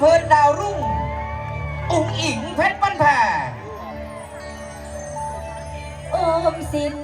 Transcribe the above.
เพลินดาวรุ่ง อุ๋งอิงเพชรปั้นแผ่ โอมสิน